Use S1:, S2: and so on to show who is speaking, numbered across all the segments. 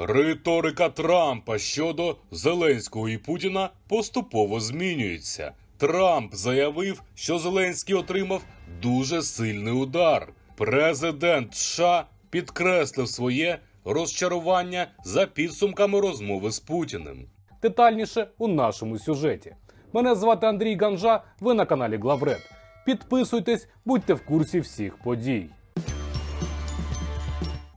S1: Риторика Трампа щодо Зеленського і Путіна поступово змінюється. Трамп заявив, що Зеленський отримав дуже сильний удар. Президент США підкреслив своє розчарування за підсумками розмови з Путіним.
S2: Детальніше у нашому сюжеті. Мене звати Андрій Ганжа. Ви на каналі Главред. Підписуйтесь, будьте в курсі всіх подій.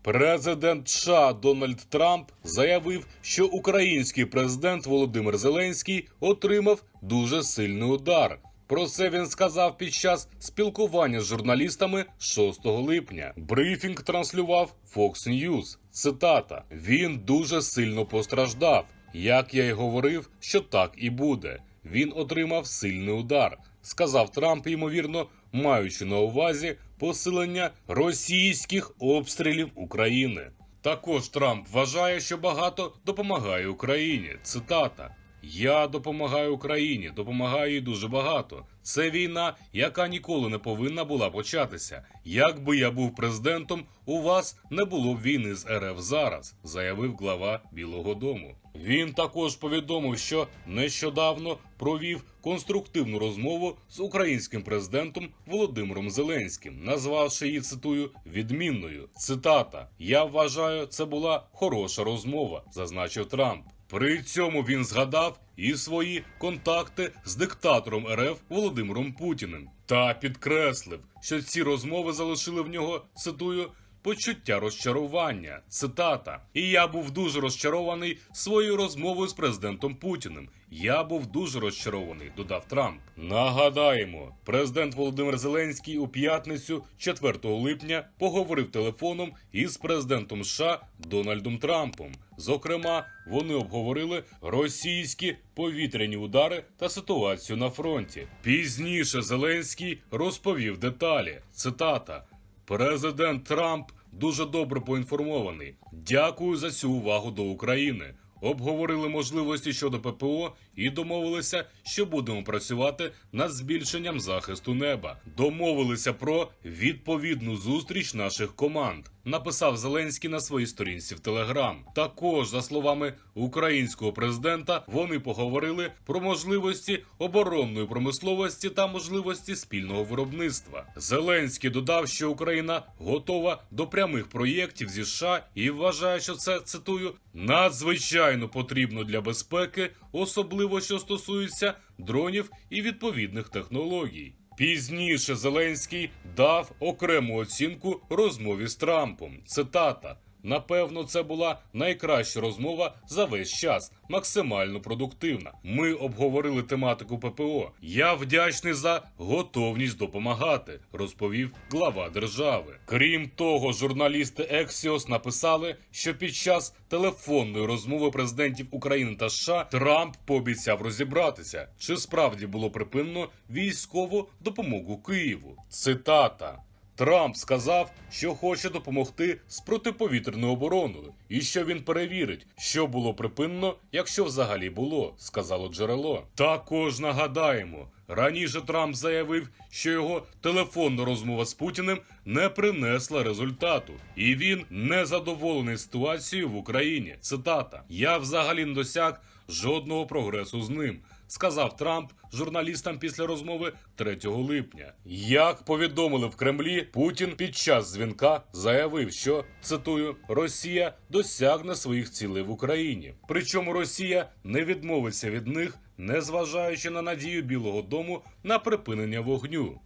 S1: Президент США Дональд Трамп заявив, що український президент Володимир Зеленський отримав дуже сильний удар. Про це він сказав під час спілкування з журналістами 6 липня. Брифінг транслював Fox News. Цитата: Він дуже сильно постраждав. Як я й говорив, що так і буде. Він отримав сильний удар, сказав Трамп, ймовірно, маючи на увазі посилення російських обстрілів України. Також Трамп вважає, що багато допомагає Україні. Цитата. Я допомагаю Україні, допомагаю їй дуже багато. Це війна, яка ніколи не повинна була початися. Якби я був президентом, у вас не було б війни з РФ зараз, заявив глава Білого Дому. Він також повідомив, що нещодавно провів конструктивну розмову з українським президентом Володимиром Зеленським, назвавши її цитую відмінною. Цитата: Я вважаю, це була хороша розмова, зазначив Трамп. При цьому він згадав і свої контакти з диктатором РФ Володимиром Путіним та підкреслив, що ці розмови залишили в нього цитую. Почуття розчарування, цитата. І я був дуже розчарований своєю розмовою з президентом Путіним. Я був дуже розчарований, додав Трамп. Нагадаємо, президент Володимир Зеленський у п'ятницю, 4 липня, поговорив телефоном із президентом США Дональдом Трампом. Зокрема, вони обговорили російські повітряні удари та ситуацію на фронті. Пізніше Зеленський розповів деталі. Цитата. Президент Трамп дуже добре поінформований. Дякую за цю увагу до України. Обговорили можливості щодо ППО і домовилися, що будемо працювати над збільшенням захисту неба. Домовилися про відповідну зустріч наших команд. Написав Зеленський на своїй сторінці в Телеграм. Також, за словами українського президента, вони поговорили про можливості оборонної промисловості та можливості спільного виробництва. Зеленський додав, що Україна готова до прямих проєктів зі США і вважає, що це цитую надзвичайно потрібно для безпеки, особливо що стосується дронів і відповідних технологій. Пізніше Зеленський дав окрему оцінку розмові з Трампом. Цитата. Напевно, це була найкраща розмова за весь час, максимально продуктивна. Ми обговорили тематику ППО. Я вдячний за готовність допомагати, розповів глава держави. Крім того, журналісти Ексіос написали, що під час телефонної розмови президентів України та США Трамп пообіцяв розібратися, чи справді було припинено військову допомогу Києву. Цитата. Трамп сказав, що хоче допомогти з протиповітряною обороною, і що він перевірить, що було припинено, якщо взагалі було, сказало джерело. Також нагадаємо, раніше Трамп заявив, що його телефонна розмова з Путіним не принесла результату, і він не задоволений ситуацією в Україні. Цитата: Я взагалі не досяг жодного прогресу з ним. Сказав Трамп журналістам після розмови 3 липня. Як повідомили в Кремлі, Путін під час дзвінка заявив, що цитую Росія досягне своїх цілей в Україні. Причому Росія не відмовиться від них, незважаючи на надію Білого Дому на припинення вогню.